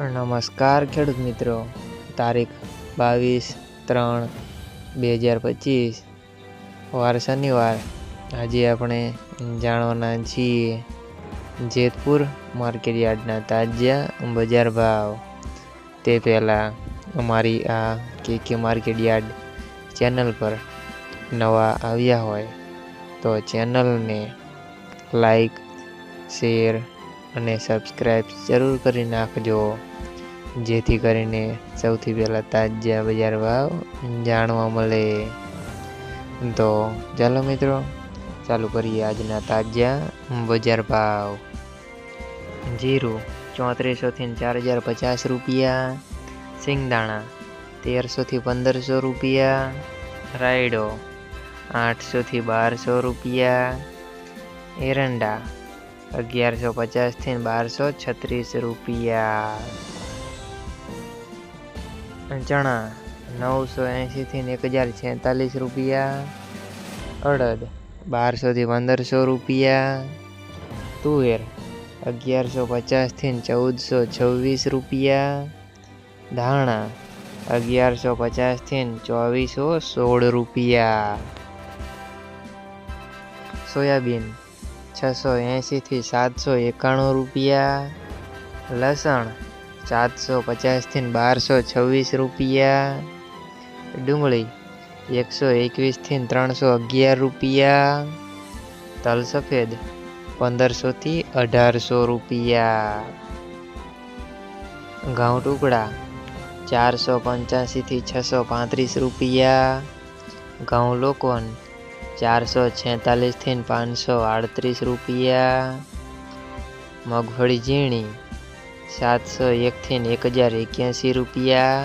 નમસ્કાર ખેડૂત મિત્રો. તારીખ બાવીસ ત્રણ બે હજાર પચીસ. વાર શનિવાર. આજે આપણે જાણવાના છીએ જેતપુર માર્કેટ યાર્ડના તાજા બજાર ભાવ. તે પહેલાં અમારી આ કે કે માર્કેટ યાર્ડ ચેનલ પર નવા આવ્યા હોય તો ચેનલને લાઈક, શેર અને સબસ્ક્રાઈબ જરૂર કરી નાખજો. જેથી કરીને સૌથી પહેલાં તાજા બજાર ભાવ જાણવા મળે. તો ચાલો મિત્રો, ચાલુ કરીએ આજના તાજા બજાર ભાવ. જીરું ચોત્રીસોથી ચાર હજાર પચાસ રૂપિયા, સિંગદાણા તેરસોથી પંદરસો રૂપિયા, રાયડો આઠસોથી બારસો રૂપિયા, એરંડા અગિયારસો પચાસથી બારસો છત્રીસ રૂપિયા. ચણા નવસો એંશીથી એક હજાર છેતાલીસ રૂપિયા, અડદ બારસોથી પંદરસો રૂપિયા, તુવેર અગિયારસો પચાસથી ચૌદસો છવ્વીસ રૂપિયા, ધાણા અગિયારસો પચાસથી ચોવીસો સોળ રૂપિયા. સોયાબીન છસો એંશીથી સાતસો એકાણું રૂપિયા, લસણ સાતસો પચાસથી બારસો છવ્વીસ રૂપિયા. ડુંગળી એકસો એકવીસથી ત્રણસો અગિયાર રૂપિયા. તલ સફેદ પંદરસોથી અઢારસો રૂપિયા. ઘઉં ટુકડા ચારસો પંચ્યાસીથી છસો પાંત્રીસ રૂપિયા. ઘઉં લોકોન ચારસો છેતાલીસથી પાંચસો આડત્રીસ રૂપિયા. મગફળી ઝીણી સાતસો એકથી એક હજાર એક્યાસી રૂપિયા.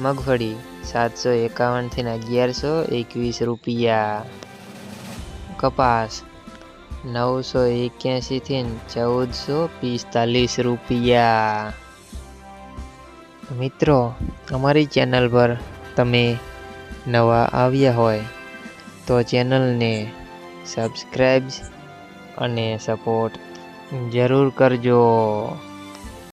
મગફળી સાતસો એકાવનથી અગિયારસો એકવીસ રૂપિયા. કપાસ નવસો એક્યાસીથી ચૌદસો પિસ્તાલીસ રૂપિયા. મિત્રો, અમારી ચેનલ પર તમે નવા આવ્યા હોય તો ચેનલને સબસ્ક્રાઈબ અને સપોર્ટ જરૂર કરજો.